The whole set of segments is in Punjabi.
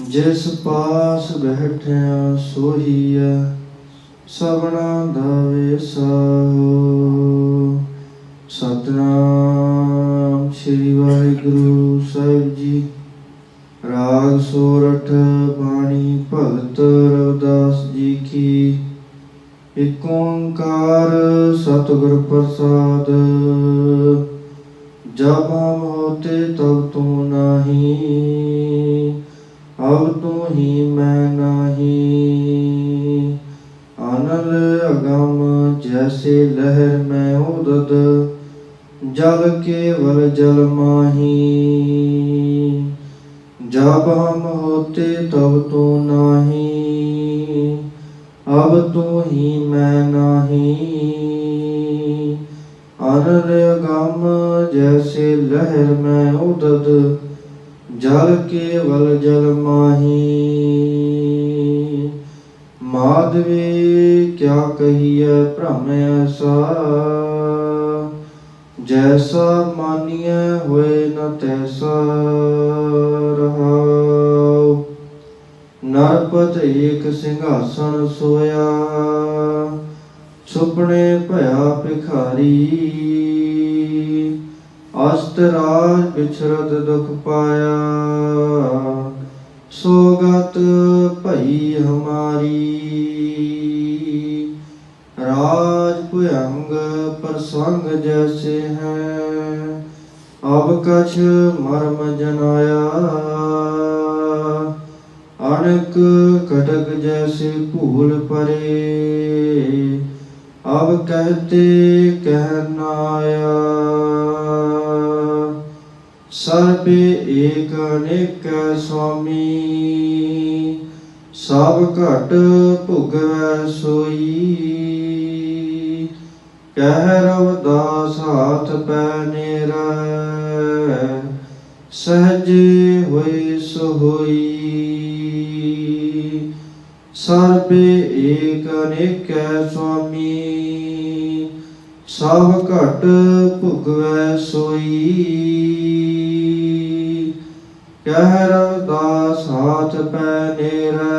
ਜਿਸ ਪਾਸ ਬੈਠਿਆ ਸੋਹੀਐ, ਸਭਨਾ ਦਾ ਵਿਸਾਹੋ ਸਤਨਾਮ ਸ੍ਰੀ ਵਾਹਿਗੁਰੂ ਸਾਹਿਬ ਜੀ। ਰਾਗ ਸੋਰਠ ਬਾਣੀ ਭਗਤ ਰਵਿਦਾਸ ਜੀ ਕੀ। ਇਕ ਓੰਕਾਰ ਸਤਿਗੁਰ ਪ੍ਰਸਾਦ। ਜਬ ਹਮ ਹੋਤੇ ਤਬ ਤੂੰ ਨਹੀਂ। ਅਬ ਤੂੰ ਹੀ ਮੈਂ ਨਾਹੀ। ਅਨਲ ਅਗਮ ਜੈਸੇ ਲਹਿਰ ਮੈਂ ਉਦਤ ਜਲ ਕੇਵਲ ਜਲ ਮਾਹੀ। ਜਬ ਹਮ ਹੋਤੇ ਤਬ ਤੂੰ ਨਾਹੀ। ਅਬ ਤੂੰ ਹੀ ਮੈਂ ਨਾਹੀ। ਅਨਲ ਅਗਮ ਜੈਸੇ ਲਹਿਰ ਮੈਂ ਉਦਤ ਜਲ ਕੇਵਲ ਜਲ ਮਾਹੀ। ਮਾਦਵੇ ਕਿਆ ਕਹੀਐ ਭ੍ਰਮ ਐਸਾ ਜੈਸਾ ਮਾਨੀਐ ਹੋਏ ਨ ਤੈਸਾ ਰਹਾਉ। ਨਰਪਤ ਏਕ ਸਿੰਘਾਸਨ ਸੋਇਆ। ਸੁਪਨੇ ਭਇਆ ਭਿਖਾਰੀ। ਅਸਤ ਰਾਜ ਵਿਛਰਦ ਦੁਖ ਪਾਇਆ, ਸੋਗਤ ਭਈ ਹਮਾਰੀ। ਰਾਜ ਭੁਯੰਗ ਪ੍ਰਸੰਗ ਜੈਸੇ ਹੈ, ਅਬ ਕਛ ਮਰਮ ਜਨਾਇਆ। ਅਣਕ ਕਟਕ ਜੈਸੇ ਭੂਲ ਪਰੇ, ਅਬ ਕਹਤੇ ਕਹਿਨਾਇਆ ਸਰਬੇ ਏਕ ਅਨੇਕ ਸੁਆਮੀ, ਸਭ ਘਟ ਭੁਗਵੈ ਸੋਈ। ਕਹਿ ਰਵਦਾਸ ਹਾਥ ਪੈ ਨੇਰਾ, ਸਹਜੇ ਹੋਏ ਸੋ ਹੋਈ ਸਰਬੇ ਏਕ ਅਨੇਕੈ ਸੁਆਮੀ ਸਭ ਘਟ ਭੁਗਵੈ ਸੋਈ। ਕਹਿ ਰਵਦਾਸ ਹਾਥ ਪੈ ਨੇਰਾ,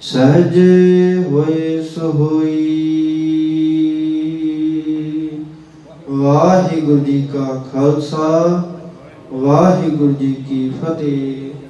ਸਹਜੇ ਹੋਏ ਸੋ ਵਾਹਿਗੁਰੂ ਜੀ ਕਾ ਖਾਲਸਾ, ਵਾਹਿਗੁਰੂ ਜੀ ਕੀ ਫਤਿਹ।